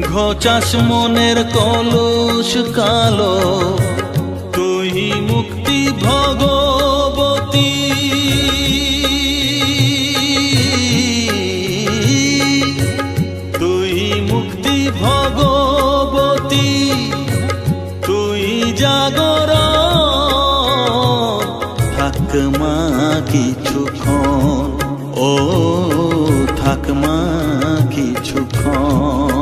ঘচাস মনের কলুষ কালো। তুই মুক্তি ভগবতী। তুই মুক্তি ভগবতী। তুই জাগর। থাক মা কিছুক্ষণ ও থাক মা কিছুক্ষণ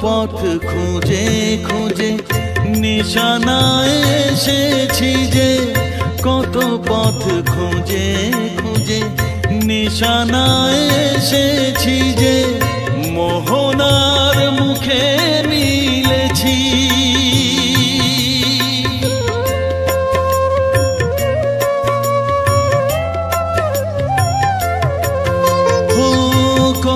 পথ খুঁজে খুঁজে নিশানায় এসেছি যে কত পথ খুঁজে খুঁজে নিশানায় এসেছি যে মোহনার মুখে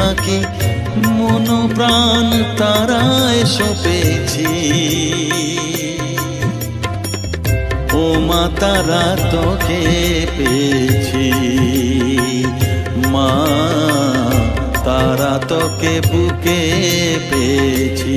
ফাঁকি মন প্রাণ তারায় সপেছি। ও মা, তারা তোকে পেয়েছি। মা, তারা তোকে বুকে পেয়েছি।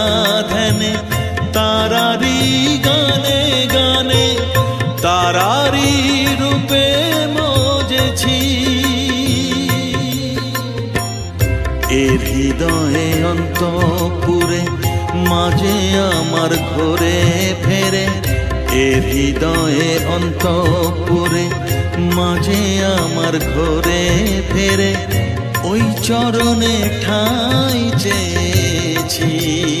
গানে গানে, তারারি রূপে মজেছি। এর হৃদয়ে অন্তপুরে, মাঝে আমার ঘরে ফেরে। এর হৃদয়ে অন্তপুরে, মাঝে আমার ঘরে ফেরে। ওই চরণে ঠাই চেয়েছি।